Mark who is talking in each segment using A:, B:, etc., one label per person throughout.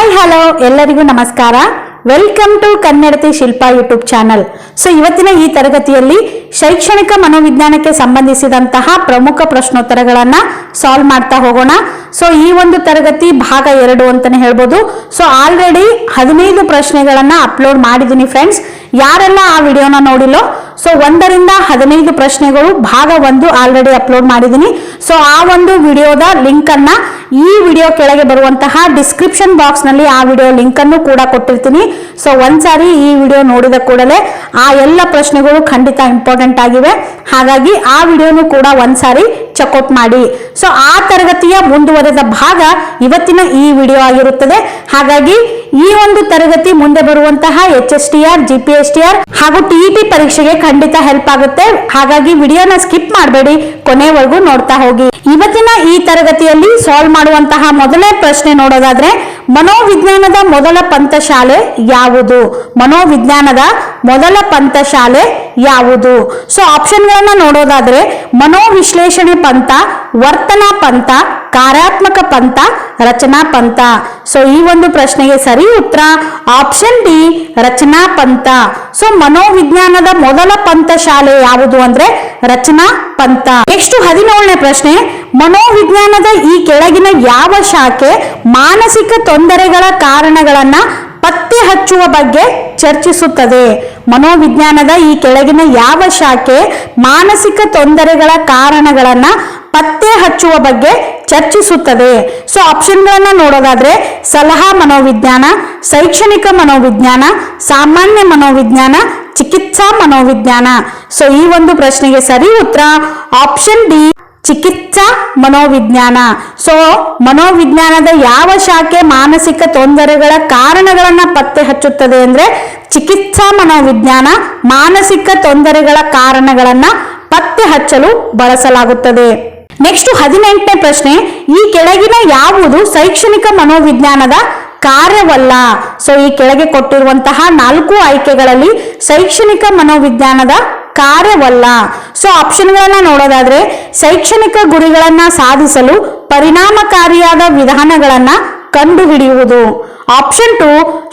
A: Hi hello ಎಲ್ಲರಿಗೂ ನಮಸ್ಕಾರ. Welcome to Kannadati Shilpa YouTube channel so ಇವತ್ತಿನ ಈ ತರಗತಿಯಲ್ಲಿ ಶೈಕ್ಷಣಿಕ ಮನೋವಿಜ್ಞಾನಕ್ಕೆ ಸಂಬಂಧಿಸಿದಂತಹ ಪ್ರಮುಖ ಪ್ರಶ್ನೋತ್ತರಗಳನ್ನ ಸಾಲ್ವ್ ಮಾಡ್ತಾ ಹೋಗೋಣ. ಸೊ ಈ ಒಂದು ತರಗತಿ ಭಾಗ ಎರಡು ಅಂತಾನೆ ಹೇಳ್ಬೋದು. ಸೊ ಆಲ್ರೆಡಿ ಹದಿನೈದು ಪ್ರಶ್ನೆಗಳನ್ನ ಅಪ್ಲೋಡ್ ಮಾಡಿದ್ದೀನಿ ಫ್ರೆಂಡ್ಸ್ ಯಾರೆಲ್ಲ ಆ ವಿಡಿಯೋನ ನೋಡಿಲ್ಲೋ? ಸೊ ಒಂದರಿಂದ ಹದಿನೈದು ಪ್ರಶ್ನೆಗಳು ಭಾಗ ಒಂದು ಆಲ್ರೆಡಿ ಅಪ್ಲೋಡ್ ಮಾಡಿದ್ದೀನಿ. ಸೊ ಆ ಒಂದು ವಿಡಿಯೋದ ಲಿಂಕ್ ಅನ್ನ ಈ ವಿಡಿಯೋ ಕೆಳಗೆ ಬರುವಂತಹ ಡಿಸ್ಕ್ರಿಪ್ಷನ್ ಬಾಕ್ಸ್ನಲ್ಲಿ ಆ ವಿಡಿಯೋ ಲಿಂಕ್ ಅನ್ನು ಕೂಡ ಕೊಟ್ಟಿರ್ತೀನಿ. ಸೊ ಒಂದ್ಸಾರಿ ಈ ವಿಡಿಯೋ ನೋಡಿದ ಕೂಡಲೇ ಆ ಎಲ್ಲ ಪ್ರಶ್ನೆಗಳು ಖಂಡಿತ ಇಂಪಾರ್ಟೆಂಟ್ ಆಗಿವೆ. ಹಾಗಾಗಿ ಆ ವಿಡಿಯೋನು ಕೂಡ ಒಂದ್ಸಾರಿ ಚೆಕ್ಔಟ್ ಮಾಡಿ. ಸೊ ಆ ತರಗತಿಯ ಮುಂದುವರೆದ ಭಾಗ ಇವತ್ತಿನ ಈ ವಿಡಿಯೋ ಆಗಿರುತ್ತದೆ. ಹಾಗಾಗಿ ಈ ಒಂದು ತರಗತಿ ಮುಂದೆ ಬರುವಂತಹ H S T R G P S T R ಹಾಗೂ ಟಿಇಟಿ ಪರೀಕ್ಷೆಗೆ ಖಂಡಿತ ಹೆಲ್ಪ್ ಆಗುತ್ತೆ. ಹಾಗಾಗಿ ವಿಡಿಯೋನ ಸ್ಕಿಪ್ ಮಾಡಬೇಡಿ. ಕೊನೆವರೆಗೂ ನೋಡ್ತಾ ಹೋಗಿ. ಇವತ್ತಿನ ಈ ತರಗತಿಯಲ್ಲಿ ಸಾಲ್ವ್ ಮಾಡುವಂತಹ ಮೊದಲನೇ ಪ್ರಶ್ನೆ ನೋಡೋದಾದ್ರೆ, ಮನೋವಿಜ್ಞಾನದ ಮೊದಲ ಪಂಥಶಾಲೆ ಯಾವುದು? ಮನೋವಿಜ್ಞಾನದ ಮೊದಲ ಪಂಥಶಾಲೆ ಯಾವುದು? ಸೊ ಆಪ್ಷನ್ಗಳನ್ನ ನೋಡೋದಾದ್ರೆ, ಮನೋವಿಶ್ಲೇಷಣೆ ಪಂಥ, ವರ್ತನಾ ಪಂಥ ಕಾರ್ಯಾತ್ಮಕ ಪಂಥ, ರಚನಾ ಪಂಥ. ಸೊ ಈ ಒಂದು ಪ್ರಶ್ನೆಗೆ ಸರಿ ಉತ್ತರ ಆಪ್ಷನ್ ಡಿ ರಚನಾ ಪಂಥ. ಸೊ ಮನೋವಿಜ್ಞಾನದ ಮೊದಲ ಪಂಥ ಶಾಲೆ ಯಾವುದು ಅಂದ್ರೆ ರಚನಾ ಪಂಥ. ನೆಕ್ಸ್ಟ್ ಹದಿನೇಳನೇ ಪ್ರಶ್ನೆ, ಮನೋವಿಜ್ಞಾನದ ಈ ಕೆಳಗಿನ ಯಾವ ಶಾಖೆ ಮಾನಸಿಕ ತೊಂದರೆಗಳ ಕಾರಣಗಳನ್ನ ಪತ್ತೆ ಹಚ್ಚುವ ಬಗ್ಗೆ ಚರ್ಚಿಸುತ್ತದೆ? ಮನೋವಿಜ್ಞಾನದ ಈ ಕೆಳಗಿನ ಯಾವ ಶಾಖೆ ಮಾನಸಿಕ ತೊಂದರೆಗಳ ಕಾರಣಗಳನ್ನ ಪತ್ತೆ ಹಚ್ಚುವ ಬಗ್ಗೆ ಚರ್ಚಿಸುತ್ತದೆ. ಸೊ ಆಪ್ಷನ್ಗಳನ್ನು ನೋಡೋದಾದ್ರೆ ಸಲಹಾ ಮನೋವಿಜ್ಞಾನ, ಶೈಕ್ಷಣಿಕ ಮನೋವಿಜ್ಞಾನ, ಸಾಮಾನ್ಯ ಮನೋವಿಜ್ಞಾನ, ಚಿಕಿತ್ಸಾ ಮನೋವಿಜ್ಞಾನ. ಸೊ ಈ ಒಂದು ಪ್ರಶ್ನೆಗೆ ಸರಿ ಉತ್ತರ ಆಪ್ಷನ್ ಡಿ ಚಿಕಿತ್ಸಾ ಮನೋವಿಜ್ಞಾನ. ಸೊ ಮನೋವಿಜ್ಞಾನದ ಯಾವ ಶಾಖೆ ಮಾನಸಿಕ ತೊಂದರೆಗಳ ಕಾರಣಗಳನ್ನ ಪತ್ತೆ ಹಚ್ಚುತ್ತದೆ ಅಂದ್ರೆ ಚಿಕಿತ್ಸಾ ಮನೋವಿಜ್ಞಾನ ಮಾನಸಿಕ ತೊಂದರೆಗಳ ಕಾರಣಗಳನ್ನ ಪತ್ತೆ ಹಚ್ಚಲು ಬಳಸಲಾಗುತ್ತದೆ. ನೆಕ್ಸ್ಟ್ ಹದಿನೆಂಟನೇ ಪ್ರಶ್ನೆ, ಈ ಕೆಳಗಿನ ಯಾವುದು ಶೈಕ್ಷಣಿಕ ಮನೋವಿಜ್ಞಾನದ ಕಾರ್ಯವಲ್ಲ? ಸೊ ಈ ಕೆಳಗೆ ಕೊಟ್ಟಿರುವಂತಹ ನಾಲ್ಕು ಆಯ್ಕೆಗಳಲ್ಲಿ ಶೈಕ್ಷಣಿಕ ಮನೋವಿಜ್ಞಾನದ ಕಾರ್ಯವಲ್ಲ. ಸೊ ಆಪ್ಷನ್ಗಳನ್ನ ನೋಡೋದಾದ್ರೆ, ಶೈಕ್ಷಣಿಕ ಗುರಿಗಳನ್ನ ಸಾಧಿಸಲು ಪರಿಣಾಮಕಾರಿಯಾದ ವಿಧಾನಗಳನ್ನ ಕಂಡುಹಿಡಿಯುವುದು. ಆಪ್ಷನ್ ಟು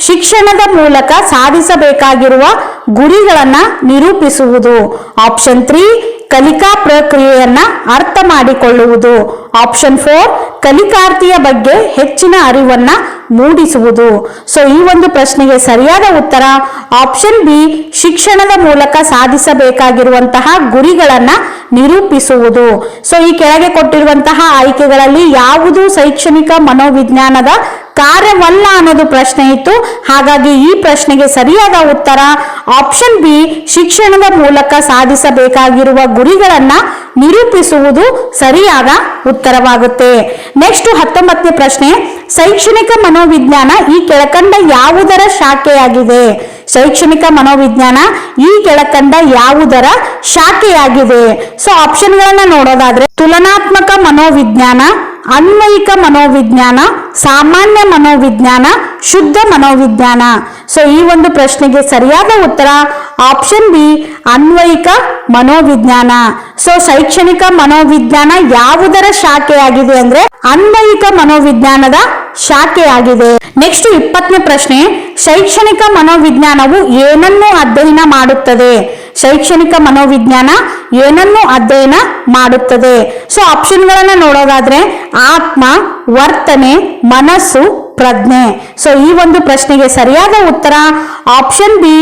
A: ಶಿಕ್ಷಣದ ಮೂಲಕ ಸಾಧಿಸಬೇಕಾಗಿರುವ ಗುರಿಗಳನ್ನ ನಿರೂಪಿಸುವುದು. ಆಪ್ಷನ್ ತ್ರೀ ಕಲಿಕಾ ಪ್ರಕ್ರಿಯೆಯನ್ನ ಅರ್ಥ ಮಾಡಿಕೊಳ್ಳುವುದು. ಆಪ್ಷನ್ ಫೋರ್ ಕಲಿಕಾರ್ಥಿಯ ಬಗ್ಗೆ ಹೆಚ್ಚಿನ ಅರಿವನ್ನ ಮೂಡಿಸುವುದು. ಸೊ ಈ ಒಂದು ಪ್ರಶ್ನೆಗೆ ಸರಿಯಾದ ಉತ್ತರ ಆಪ್ಷನ್ ಬಿ ಶಿಕ್ಷಣದ ಮೂಲಕ ಸಾಧಿಸಬೇಕಾಗಿರುವಂತಹ ಗುರಿಗಳನ್ನ ನಿರೂಪಿಸುವುದು. ಸೊ ಈ ಕೆಳಗೆ ಕೊಟ್ಟಿರುವಂತಹ ಆಯ್ಕೆಗಳಲ್ಲಿ ಯಾವುದು ಶೈಕ್ಷಣಿಕ ಮನೋವಿಜ್ಞಾನದ ಕಾರ್ಯವಲ್ಲ ಅನ್ನೋದು ಪ್ರಶ್ನೆ ಇತ್ತು. ಹಾಗಾಗಿ ಈ ಪ್ರಶ್ನೆಗೆ ಸರಿಯಾದ ಉತ್ತರ ಆಪ್ಷನ್ ಬಿ ಶಿಕ್ಷಣದ ಮೂಲಕ ಸಾಧಿಸಬೇಕಾಗಿರುವ ಗುರಿಗಳನ್ನ ನಿರೂಪಿಸುವುದು ಸರಿಯಾದ ಉತ್ತರವಾಗುತ್ತೆ. ನೆಕ್ಸ್ಟ್ ಹತ್ತೊಂಬತ್ತನೇ ಪ್ರಶ್ನೆ, ಶೈಕ್ಷಣಿಕ ಮನೋವಿಜ್ಞಾನ ಈ ಕೆಳಕಂಡ ಯಾವುದರ ಶಾಖೆಯಾಗಿದೆ? ಶೈಕ್ಷಣಿಕ ಮನೋವಿಜ್ಞಾನ ಈ ಕೆಳಕಂಡ ಯಾವುದರ ಶಾಖೆಯಾಗಿದೆ? ಸೊ ಆಪ್ಷನ್ಗಳನ್ನ ನೋಡೋದಾದ್ರೆ, ತುಲನಾತ್ಮಕ ಮನೋವಿಜ್ಞಾನ ಅನ್ವಯಿಕ ಮನೋವಿಜ್ಞಾನ, ಸಾಮಾನ್ಯ ಮನೋವಿಜ್ಞಾನ, ಶುದ್ಧ ಮನೋವಿಜ್ಞಾನ. ಸೊ ಈ ಒಂದು ಪ್ರಶ್ನೆಗೆ ಸರಿಯಾದ ಉತ್ತರ ಆಪ್ಷನ್ ಬಿ ಅನ್ವಯಿಕ ಮನೋವಿಜ್ಞಾನ. ಸೊ ಶೈಕ್ಷಣಿಕ ಮನೋವಿಜ್ಞಾನ ಯಾವುದರ ಶಾಖೆಯಾಗಿದೆ ಅಂದ್ರೆ ಅನ್ವಯಿಕ ಮನೋವಿಜ್ಞಾನದ ಶಾಖೆಯಾಗಿದೆ. ನೆಕ್ಸ್ಟ್ ಇಪ್ಪತ್ತನೇ ಪ್ರಶ್ನೆ, ಶೈಕ್ಷಣಿಕ ಮನೋವಿಜ್ಞಾನವು ಏನನ್ನು ಅಧ್ಯಯನ ಮಾಡುತ್ತದೆ? ಶೈಕ್ಷಣಿಕ ಮನೋವಿಜ್ಞಾನ ಏನನ್ನು ಅಧ್ಯಯನ ಮಾಡುತ್ತದೆ? ಸೊ ಆಪ್ಷನ್ಗಳನ್ನ ನೋಡೋದಾದ್ರೆ ಆತ್ಮ, ವರ್ತನೆ, ಮನಸ್ಸು, ಪ್ರಜ್ಞೆ. ಸೊ ಈ ಒಂದು ಪ್ರಶ್ನೆಗೆ ಸರಿಯಾದ ಉತ್ತರ ಆಪ್ಷನ್ ಬಿ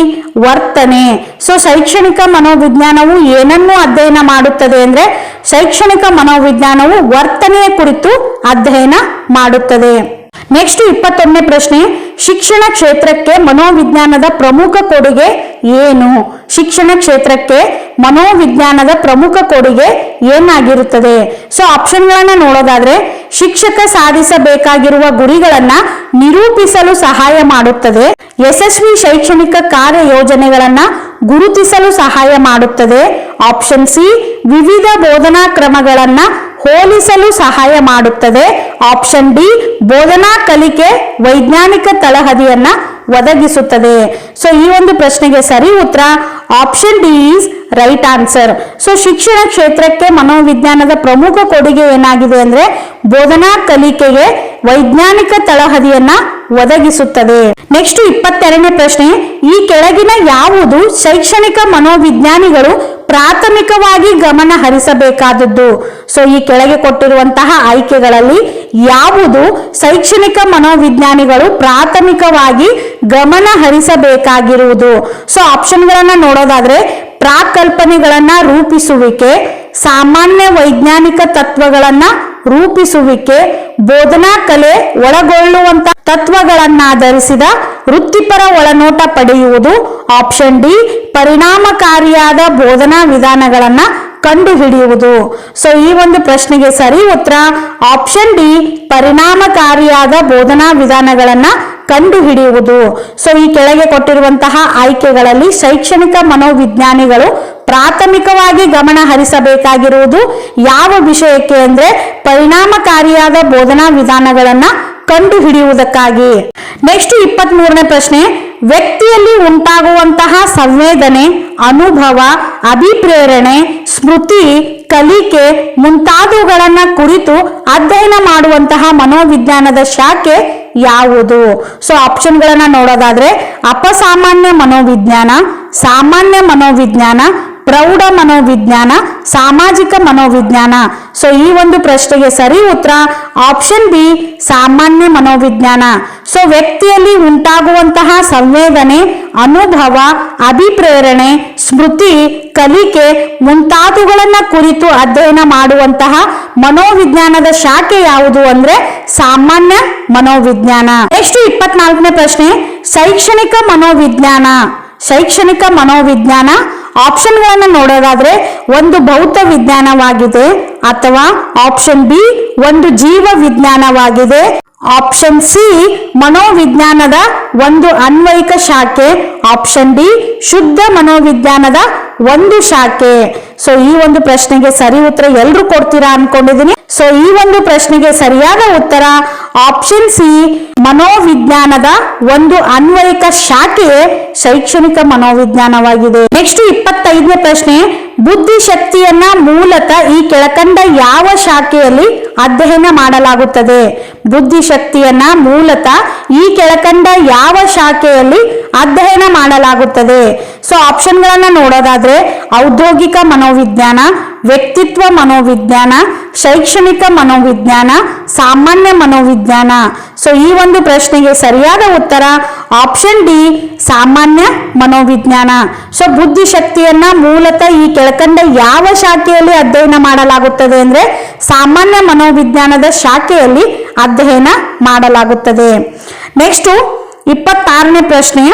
A: ವರ್ತನೆ. ಸೊ ಶೈಕ್ಷಣಿಕ ಮನೋವಿಜ್ಞಾನವು ಏನನ್ನು ಅಧ್ಯಯನ ಮಾಡುತ್ತದೆ ಅಂದ್ರೆ ಶೈಕ್ಷಣಿಕ ಮನೋವಿಜ್ಞಾನವು ವರ್ತನೆಯ ಕುರಿತು ಅಧ್ಯಯನ ಮಾಡುತ್ತದೆ. ನೆಕ್ಸ್ಟ್ ಇಪ್ಪತ್ತೊಂದನೇ ಪ್ರಶ್ನೆ. ಶಿಕ್ಷಣ ಕ್ಷೇತ್ರಕ್ಕೆ ಮನೋವಿಜ್ಞಾನದ ಪ್ರಮುಖ ಕೊಡುಗೆ ಏನು? ಶಿಕ್ಷಣ ಕ್ಷೇತ್ರಕ್ಕೆ ಮನೋವಿಜ್ಞಾನದ ಪ್ರಮುಖ ಕೊಡುಗೆ ಏನಾಗಿರುತ್ತದೆ? ಸೊ ಆಪ್ಷನ್ಗಳನ್ನ ನೋಡೋದಾದ್ರೆ, ಶಿಕ್ಷಕ ಸಾಧಿಸಬೇಕಾಗಿರುವ ಗುರಿಗಳನ್ನ ನಿರೂಪಿಸಲು ಸಹಾಯ ಮಾಡುತ್ತದೆ. ಯಶಸ್ವಿ ಶೈಕ್ಷಣಿಕ ಕಾರ್ಯ ಯೋಜನೆಗಳನ್ನ ಗುರುತಿಸಲು ಸಹಾಯ ಮಾಡುತ್ತದೆ. ಆಪ್ಷನ್ ಸಿ ವಿವಿಧ ಬೋಧನಾ ಕ್ರಮಗಳನ್ನ ಹೋಲಿಸಲು ಸಹಾಯ ಮಾಡುತ್ತದೆ. ಆಪ್ಷನ್ ಡಿ, ಬೋಧನಾ ಕಲಿಕೆ ವೈಜ್ಞಾನಿಕ ತಳಹದಿಯನ್ನ ಒದಗಿಸುತ್ತದೆ. ಸೊ ಈ ಒಂದು ಪ್ರಶ್ನೆಗೆ ಸರಿ ಉತ್ತರ option D is right answer. So ಶಿಕ್ಷಣ ಕ್ಷೇತ್ರಕ್ಕೆ ಮನೋವಿಜ್ಞಾನದ ಪ್ರಮುಖ ಕೊಡುಗೆ ಏನಾಗಿದೆ ಅಂದ್ರೆ ಬೋಧನಾ ಕಲಿಕೆಗೆ ವೈಜ್ಞಾನಿಕ ತಳಹದಿಯನ್ನ ಒದಗಿಸುತ್ತದೆ. ನೆಕ್ಸ್ಟ್ ಇಪ್ಪತ್ತೆರಡನೇ ಪ್ರಶ್ನೆ, ಈ ಕೆಳಗಿನ ಯಾವುದು ಶೈಕ್ಷಣಿಕ ಮನೋವಿಜ್ಞಾನಿಗಳು ಪ್ರಾಥಮಿಕವಾಗಿ ಗಮನ ಹರಿಸಬೇಕಾದದ್ದು. ಸೊ ಈ ಕೆಳಗೆ ಕೊಟ್ಟಿರುವಂತಹ ಆಯ್ಕೆಗಳಲ್ಲಿ ಯಾವುದು ಶೈಕ್ಷಣಿಕ ಮನೋವಿಜ್ಞಾನಿಗಳು ಪ್ರಾಥಮಿಕವಾಗಿ ಗಮನ ಹರಿಸಬೇಕಾಗಿರುವುದು. ಸೊ ಆಪ್ಷನ್ಗಳನ್ನ ನೋಡೋದಾದ್ರೆ ಪ್ರಾಕಲ್ಪನೆಗಳನ್ನ ರೂಪಿಸುವಿಕೆ, ಸಾಮಾನ್ಯ ವೈಜ್ಞಾನಿಕ ತತ್ವಗಳನ್ನ ರೂಪಿಸುವಿಕೆ ಬೋಧನಾ ಕಲೆ ಒಳಗೊಳ್ಳುವಂತ ತತ್ವಗಳನ್ನಾಧರಿಸಿದ ವೃತ್ತಿಪರ ಒಳನೋಟ ಪಡೆಯುವುದು ಆಪ್ಷನ್ ಡಿ ಪರಿಣಾಮಕಾರಿಯಾದ ಬೋಧನಾ ವಿಧಾನಗಳನ್ನ ಕಂಡುಹಿಡಿಯುವುದು. ಸೊ ಈ ಒಂದು ಪ್ರಶ್ನೆಗೆ ಸರಿ ಉತ್ತರ ಆಪ್ಷನ್ ಡಿ ಪರಿಣಾಮಕಾರಿಯಾದ ಬೋಧನಾ ವಿಧಾನಗಳನ್ನ ಕಂಡುಹಿಡಿಯುವುದು. ಸೊ ಈ ಕೆಳಗೆ ಕೊಟ್ಟಿರುವಂತಹ ಆಯ್ಕೆಗಳಲ್ಲಿ ಶೈಕ್ಷಣಿಕ ಮನೋವಿಜ್ಞಾನಿಗಳು ಪ್ರಾಥಮಿಕವಾಗಿ ಗಮನ ಹರಿಸಬೇಕಾಗಿರುವುದು ಯಾವ ವಿಷಯಕ್ಕೆ ಅಂದ್ರೆ ಪರಿಣಾಮಕಾರಿಯಾದ ಬೋಧನಾ ವಿಧಾನಗಳನ್ನ ಕಂಡುಹಿಡಿಯುವುದಕ್ಕಾಗಿ. ನೆಕ್ಸ್ಟ್ ಇಪ್ಪತ್ತ್ ಮೂರನೇ ಪ್ರಶ್ನೆ, ವ್ಯಕ್ತಿಯಲ್ಲಿ ಉಂಟಾಗುವಂತಹ ಸಂವೇದನೆ, ಅನುಭವ, ಅಭಿಪ್ರೇರಣೆ, ಸ್ಮೃತಿ, ಕಲಿಕೆ ಮುಂತಾದವುಗಳನ್ನ ಕುರಿತು ಅಧ್ಯಯನ ಮಾಡುವಂತಹ ಮನೋವಿಜ್ಞಾನದ ಶಾಖೆ ಯಾವುದು? ಸೊ ಆಪ್ಷನ್ಗಳನ್ನ ನೋಡೋದಾದ್ರೆ, ಅಪಸಾಮಾನ್ಯ ಮನೋವಿಜ್ಞಾನ, ಸಾಮಾನ್ಯ ಮನೋವಿಜ್ಞಾನ ಪ್ರೌಢ ಮನೋವಿಜ್ಞಾನ, ಸಾಮಾಜಿಕ ಮನೋವಿಜ್ಞಾನ. ಸೊ ಈ ಒಂದು ಪ್ರಶ್ನೆಗೆ ಸರಿ ಉತ್ತರ ಆಪ್ಷನ್ ಬಿ ಸಾಮಾನ್ಯ ಮನೋವಿಜ್ಞಾನ. ಸೊ ವ್ಯಕ್ತಿಯಲ್ಲಿ ಉಂಟಾಗುವಂತಹ ಸಂವೇದನೆ, ಅನುಭವ, ಅಭಿಪ್ರೇರಣೆ, ಸ್ಮೃತಿ, ಕಲಿಕೆ ಮುಂತಾದವುಗಳನ್ನ ಕುರಿತು ಅಧ್ಯಯನ ಮಾಡುವಂತಹ ಮನೋವಿಜ್ಞಾನದ ಶಾಖೆ ಯಾವುದು ಅಂದ್ರೆ ಸಾಮಾನ್ಯ ಮನೋವಿಜ್ಞಾನ. ನೆಕ್ಸ್ಟ್ ಇಪ್ಪತ್ನಾಲ್ಕನೇ ಪ್ರಶ್ನೆ, ಶೈಕ್ಷಣಿಕ ಮನೋವಿಜ್ಞಾನ. ಶೈಕ್ಷಣಿಕ ಮನೋವಿಜ್ಞಾನ ಆಪ್ಷನ್ಗಳನ್ನು ನೋಡೋದಾದ್ರೆ ಒಂದು ಭೌತ ವಿಜ್ಞಾನವಾಗಿದೆ ಅಥವಾ ಆಪ್ಷನ್ ಬಿ ಒಂದು ಜೀವ ವಿಜ್ಞಾನವಾಗಿದೆ. ಆಪ್ಷನ್ ಸಿ ಮನೋವಿಜ್ಞಾನದ ಒಂದು ಅನ್ವಯಿಕ ಶಾಖೆ. ಆಪ್ಷನ್ ಡಿ ಶುದ್ಧ ಮನೋವಿಜ್ಞಾನದ ಒಂದು ಶಾಖೆ. ಸೊ ಈ ಒಂದು ಪ್ರಶ್ನೆಗೆ ಸರಿ ಉತ್ತರ ಎಲ್ರು ಕೊಡ್ತೀರಾ ಅನ್ಕೊಂಡಿದೀನಿ. ಸೊ ಈ ಒಂದು ಪ್ರಶ್ನೆಗೆ ಸರಿಯಾದ ಉತ್ತರ ಆಪ್ಷನ್ ಸಿ ಮನೋವಿಜ್ಞಾನದ ಒಂದು ಅನ್ವಯಿಕ ಶಾಖೆಯೇ ಶೈಕ್ಷಣಿಕ ಮನೋವಿಜ್ಞಾನವಾಗಿದೆ. ನೆಕ್ಸ್ಟ್ ಇಪ್ಪತ್ತೈದನೇ ಪ್ರಶ್ನೆ, ಬುದ್ಧಿಶಕ್ತಿಯನ್ನ ಮೂಲತಃ ಈ ಕೆಳಕಂಡ ಯಾವ ಶಾಖೆಯಲ್ಲಿ ಅಧ್ಯಯನ ಮಾಡಲಾಗುತ್ತದೆ? ಬುದ್ಧಿಶಕ್ತಿಯನ್ನ ಮೂಲತಃ ಈ ಕೆಳಕಂಡ ಯಾವ ಶಾಖೆಯಲ್ಲಿ ಅಧ್ಯಯನ ಮಾಡಲಾಗುತ್ತದೆ? ಸೊ ಆಪ್ಷನ್ಗಳನ್ನ ನೋಡೋದಾದ್ರೆ ಔದ್ಯೋಗಿಕ ಮನೋವಿಜ್ಞಾನ ವ್ಯಕ್ತಿತ್ವ ಮನೋವಿಜ್ಞಾನ, ಶೈಕ್ಷಣಿಕ ಮನೋವಿಜ್ಞಾನ, ಸಾಮಾನ್ಯ ಮನೋವಿಜ್ಞಾನ. ಸೊ ಈ ಒಂದು ಪ್ರಶ್ನೆಗೆ ಸರಿಯಾದ ಉತ್ತರ ಆಪ್ಷನ್ ಡಿ ಸಾಮಾನ್ಯ ಮನೋವಿಜ್ಞಾನ. ಸೊ ಬುದ್ಧಿಶಕ್ತಿಯನ್ನ ಮೂಲತಃ ಈ ಕೆಳಕಂಡ ಯಾವ ಶಾಖೆಯಲ್ಲಿ ಅಧ್ಯಯನ ಮಾಡಲಾಗುತ್ತದೆ ಅಂದ್ರೆ ಸಾಮಾನ್ಯ ಮನೋವಿಜ್ಞಾನದ ಶಾಖೆಯಲ್ಲಿ ಅಧ್ಯಯನ ಮಾಡಲಾಗುತ್ತದೆ. ನೆಕ್ಸ್ಟ್ ಇಪ್ಪತ್ತಾರನೇ ಪ್ರಶ್ನೆ,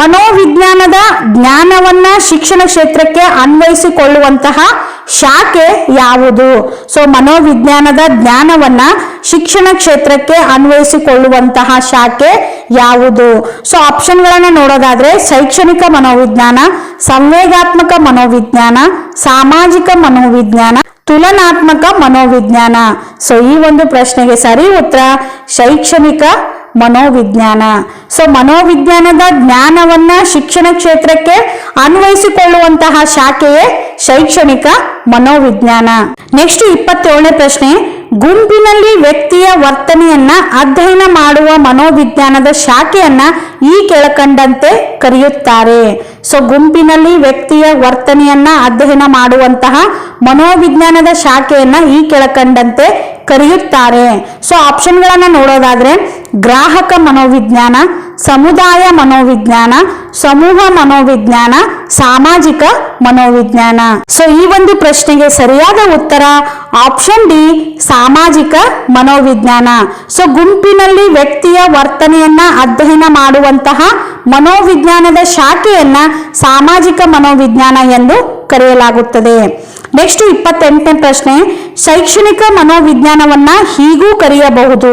A: ಮನೋವಿಜ್ಞಾನದ ಜ್ಞಾನವನ್ನ ಶಿಕ್ಷಣ ಕ್ಷೇತ್ರಕ್ಕೆ ಅನ್ವಯಿಸಿಕೊಳ್ಳುವಂತಹ ಶಾಖೆ ಯಾವುದು? ಸೊ ಮನೋವಿಜ್ಞಾನದ ಜ್ಞಾನವನ್ನ ಶಿಕ್ಷಣ ಕ್ಷೇತ್ರಕ್ಕೆ ಅನ್ವಯಿಸಿಕೊಳ್ಳುವಂತಹ ಶಾಖೆ ಯಾವುದು? ಸೊ ಆಪ್ಷನ್ಗಳನ್ನ ನೋಡೋದಾದ್ರೆ ಶೈಕ್ಷಣಿಕ ಮನೋವಿಜ್ಞಾನ, ಸಂವೇಗಾತ್ಮಕ ಮನೋವಿಜ್ಞಾನ, ಸಾಮಾಜಿಕ ಮನೋವಿಜ್ಞಾನ, ತುಲನಾತ್ಮಕ ಮನೋವಿಜ್ಞಾನ. ಸೊ ಈ ಒಂದು ಪ್ರಶ್ನೆಗೆ ಸರಿ ಉತ್ತರ, ಶೈಕ್ಷಣಿಕ ಮನೋವಿಜ್ಞಾನ. ಸೊ ಮನೋವಿಜ್ಞಾನದ ಜ್ಞಾನವನ್ನ ಶಿಕ್ಷಣ ಕ್ಷೇತ್ರಕ್ಕೆ ಅನ್ವಯಿಸಿಕೊಳ್ಳುವಂತಹ ಶಾಖೆಯೇ ಶೈಕ್ಷಣಿಕ ಮನೋವಿಜ್ಞಾನ. ನೆಕ್ಸ್ಟ್ ಇಪ್ಪತ್ತೇಳನೇ ಪ್ರಶ್ನೆ, ಗುಂಪಿನಲ್ಲಿ ವ್ಯಕ್ತಿಯ ವರ್ತನೆಯನ್ನ ಅಧ್ಯಯನ ಮಾಡುವ ಮನೋವಿಜ್ಞಾನದ ಶಾಖೆಯನ್ನ ಈ ಕೆಳಕಂಡಂತೆ ಕರೆಯುತ್ತಾರೆ. ಸೊ ಗುಂಪಿನಲ್ಲಿ ವ್ಯಕ್ತಿಯ ವರ್ತನೆಯನ್ನ ಅಧ್ಯಯನ ಮಾಡುವಂತಹ ಮನೋವಿಜ್ಞಾನದ ಶಾಖೆಯನ್ನ ಈ ಕೆಳಕಂಡಂತೆ ಕರೆಯುತ್ತಾರೆ. ಸೊ ಆಪ್ಷನ್ಗಳನ್ನ ನೋಡೋದಾದ್ರೆ ಗ್ರಾಹಕ ಮನೋವಿಜ್ಞಾನ, ಸಮುದಾಯ ಮನೋವಿಜ್ಞಾನ, ಸಮೂಹ ಮನೋವಿಜ್ಞಾನ, ಸಾಮಾಜಿಕ ಮನೋವಿಜ್ಞಾನ. ಸೊ ಈ ಒಂದು ಪ್ರಶ್ನೆಗೆ ಸರಿಯಾದ ಉತ್ತರ ಆಪ್ಷನ್ ಡಿ ಸಾಮಾಜಿಕ ಮನೋವಿಜ್ಞಾನ. ಸೊ ಗುಂಪಿನಲ್ಲಿ ವ್ಯಕ್ತಿಯ ವರ್ತನೆಯನ್ನ ಅಧ್ಯಯನ ಮಾಡುವಂತಹ ಮನೋವಿಜ್ಞಾನದ ಶಾಖೆಯನ್ನ ಸಾಮಾಜಿಕ ಮನೋವಿಜ್ಞಾನ ಎಂದು ಕರೆಯಲಾಗುತ್ತದೆ. ನೆಕ್ಸ್ಟ್ ಇಪ್ಪತ್ತೆಂಟನೇ ಪ್ರಶ್ನೆ, ಶೈಕ್ಷಣಿಕ ಮನೋವಿಜ್ಞಾನವನ್ನ ಹೀಗೂ ಕರೆಯಬಹುದು.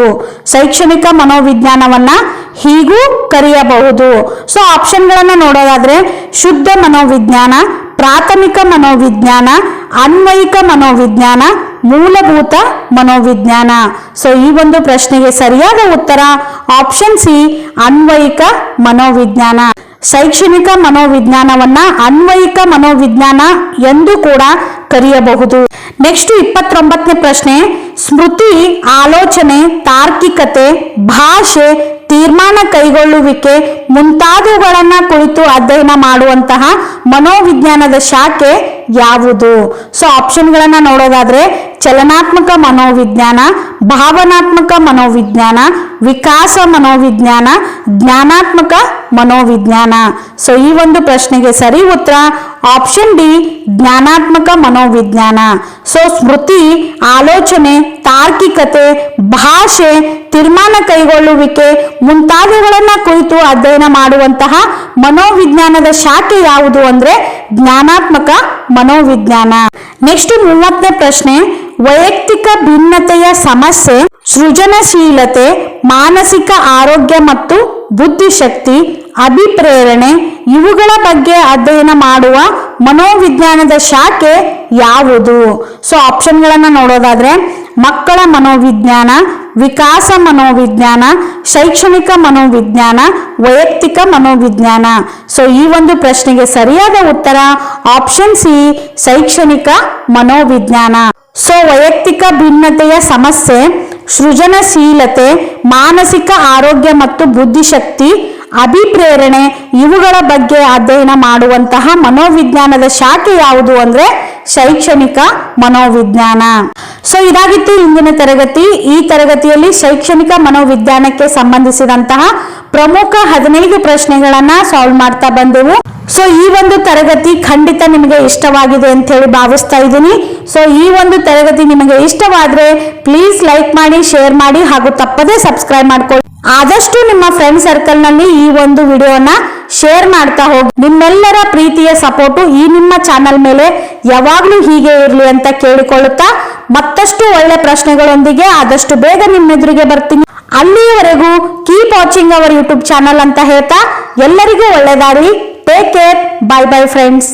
A: ಶೈಕ್ಷಣಿಕ ಮನೋವಿಜ್ಞಾನವನ್ನ ಹೀಗೂ ಕರೆಯಬಹುದು. ಸೊ ಆಪ್ಷನ್ಗಳನ್ನ ನೋಡೋದಾದ್ರೆ, ಶುದ್ಧ ಮನೋವಿಜ್ಞಾನ, ಪ್ರಾಥಮಿಕ ಮನೋವಿಜ್ಞಾನ, ಅನ್ವಯಿಕ ಮನೋವಿಜ್ಞಾನ, ಮೂಲಭೂತ ಮನೋವಿಜ್ಞಾನ. ಸೊ ಈ ಒಂದು ಪ್ರಶ್ನೆಗೆ ಸರಿಯಾದ ಉತ್ತರ ಆಪ್ಷನ್ ಸಿ ಅನ್ವಯಿಕ ಮನೋವಿಜ್ಞಾನ. ಶೈಕ್ಷಣಿಕ ಮನೋವಿಜ್ಞಾನವನ್ನ ಅನ್ವಯಿಕ ಮನೋವಿಜ್ಞಾನ ಎಂದು ಕೂಡ ಕರೆಯಬಹುದು. ನೆಕ್ಸ್ಟ್ ಇಪ್ಪತ್ತೊಂಬತ್ತನೇ ಪ್ರಶ್ನೆ, ಸ್ಮೃತಿ, ಆಲೋಚನೆ, ತಾರ್ಕಿಕತೆ, ಭಾಷೆ, ತೀರ್ಮಾನ ಕೈಗೊಳ್ಳುವಿಕೆ ಮುಂತಾದವುಗಳನ್ನ ಕುರಿತು ಅಧ್ಯಯನ ಮಾಡುವಂತಹ ಮನೋವಿಜ್ಞಾನದ ಶಾಖೆ ಯಾವುದು? ಸೊ ಆಪ್ಷನ್ಗಳನ್ನ ನೋಡೋದಾದ್ರೆ, ಚಲನಾತ್ಮಕ ಮನೋವಿಜ್ಞಾನ, ಭಾವನಾತ್ಮಕ ಮನೋವಿಜ್ಞಾನ, ವಿಕಾಸ ಮನೋವಿಜ್ಞಾನ, ಜ್ಞಾನಾತ್ಮಕ ಮನೋವಿಜ್ಞಾನ. ಸೊ ಈ ಒಂದು ಪ್ರಶ್ನೆಗೆ ಸರಿ ಉತ್ತರ ಆಪ್ಷನ್ ಡಿ ಜ್ಞಾನಾತ್ಮಕ ಮನೋವಿಜ್ಞಾನ. ಸೊ ಸ್ಮೃತಿ, ಆಲೋಚನೆ, ತಾರ್ಕಿಕತೆ, ಭಾಷೆ, ತೀರ್ಮಾನ ಕೈಗೊಳ್ಳುವಿಕೆ ಮುಂತಾದವುಗಳನ್ನ ಕುರಿತು ಅಧ್ಯಯನ ಮಾಡುವಂತಹ ಮನೋವಿಜ್ಞಾನದ ಶಾಖೆ ಯಾವುದು ಅಂದ್ರೆ ಜ್ಞಾನಾತ್ಮಕ ಮನೋವಿಜ್ಞಾನ. ನೆಕ್ಸ್ಟ್ ಮೂವತ್ತನೇ ಪ್ರಶ್ನೆ, ವೈಯಕ್ತಿಕ ಭಿನ್ನತೆಯ ಸಮಸ್ಯೆ, ಸೃಜನಶೀಲತೆ, ಮಾನಸಿಕ ಆರೋಗ್ಯ ಮತ್ತು ಬುದ್ಧಿಶಕ್ತಿ, ಅಭಿಪ್ರೇರಣೆ ಇವುಗಳ ಬಗ್ಗೆ ಅಧ್ಯಯನ ಮಾಡುವ ಮನೋವಿಜ್ಞಾನದ ಶಾಖೆ ಯಾವುದು? ಸೊ ಆಪ್ಷನ್ಗಳನ್ನ ನೋಡೋದಾದ್ರೆ, ಮಕ್ಕಳ ಮನೋವಿಜ್ಞಾನ, ವಿಕಾಸ ಮನೋವಿಜ್ಞಾನ, ಶೈಕ್ಷಣಿಕ ಮನೋವಿಜ್ಞಾನ, ವೈಯಕ್ತಿಕ ಮನೋವಿಜ್ಞಾನ. ಸೊ ಈ ಒಂದು ಪ್ರಶ್ನೆಗೆ ಸರಿಯಾದ ಉತ್ತರ ಆಪ್ಷನ್ ಸಿ ಶೈಕ್ಷಣಿಕ ಮನೋವಿಜ್ಞಾನ. ಸೊ ವೈಯಕ್ತಿಕ ಭಿನ್ನತೆಯ ಸಮಸ್ಯೆ ಸೃಜನಶೀಲತೆ, ಮಾನಸಿಕ ಆರೋಗ್ಯ ಮತ್ತು ಬುದ್ಧಿಶಕ್ತಿ, ಅಭಿಪ್ರೇರಣೆ ಇವುಗಳ ಬಗ್ಗೆ ಅಧ್ಯಯನ ಮಾಡುವಂತಹ ಮನೋವಿಜ್ಞಾನದ ಶಾಖೆ ಯಾವುದು ಅಂದ್ರೆ ಶೈಕ್ಷಣಿಕ ಮನೋವಿಜ್ಞಾನ. ಸೊ ಇದಾಗಿತ್ತು ಇಂದಿನ ತರಗತಿ. ಈ ತರಗತಿಯಲ್ಲಿ ಶೈಕ್ಷಣಿಕ ಮನೋವಿಜ್ಞಾನಕ್ಕೆ ಸಂಬಂಧಿಸಿದಂತಹ ಪ್ರಮುಖ ಹದಿನೈದು ಪ್ರಶ್ನೆಗಳನ್ನ ಸಾಲ್ವ್ ಮಾಡ್ತಾ ಬಂದೆವು. ಸೊ ಈ ಒಂದು ತರಗತಿ ಖಂಡಿತ ನಿಮಗೆ ಇಷ್ಟವಾಗಿದೆ ಅಂತ ಹೇಳಿ ಭಾವಿಸ್ತಾ ಇದ್ದೀನಿ. ಸೊ ಈ ಒಂದು ತರಗತಿ ನಿಮಗೆ ಇಷ್ಟವಾದ್ರೆ ಪ್ಲೀಸ್ ಲೈಕ್ ಮಾಡಿ ಶೇರ್ ಮಾಡಿ ಹಾಗೂ ತಪ್ಪದೇ ಸಬ್ಸ್ಕ್ರೈಬ್ ಮಾಡ್ಕೊಳ್ಳಿ. ಆದಷ್ಟು ನಿಮ್ಮ ಫ್ರೆಂಡ್ ಸರ್ಕಲ್ನಲ್ಲಿ ಈ ಒಂದು ವಿಡಿಯೋನ ಶೇರ್ ಮಾಡ್ತಾ ಹೋಗಿ. ನಿಮ್ಮೆಲ್ಲರ ಪ್ರೀತಿಯ ಸಪೋರ್ಟು ಈ ನಿಮ್ಮ ಚಾನಲ್ ಮೇಲೆ ಯಾವಾಗ್ಲೂ ಹೀಗೆ ಇರಲಿ ಅಂತ ಕೇಳಿಕೊಳ್ಳುತ್ತಾ ಮತ್ತಷ್ಟು ಒಳ್ಳೆ ಪ್ರಶ್ನೆಗಳೊಂದಿಗೆ ಆದಷ್ಟು ಬೇಗ ನಿಮ್ಮೆದುರಿಗೆ ಬರ್ತೀನಿ. ಅಲ್ಲಿಯವರೆಗೂ keep watching our YouTube channel ಅಂತ ಹೇಳ್ತಾ ಎಲ್ಲರಿಗೂ ಒಳ್ಳೆದಾರಿ take care bye bye friends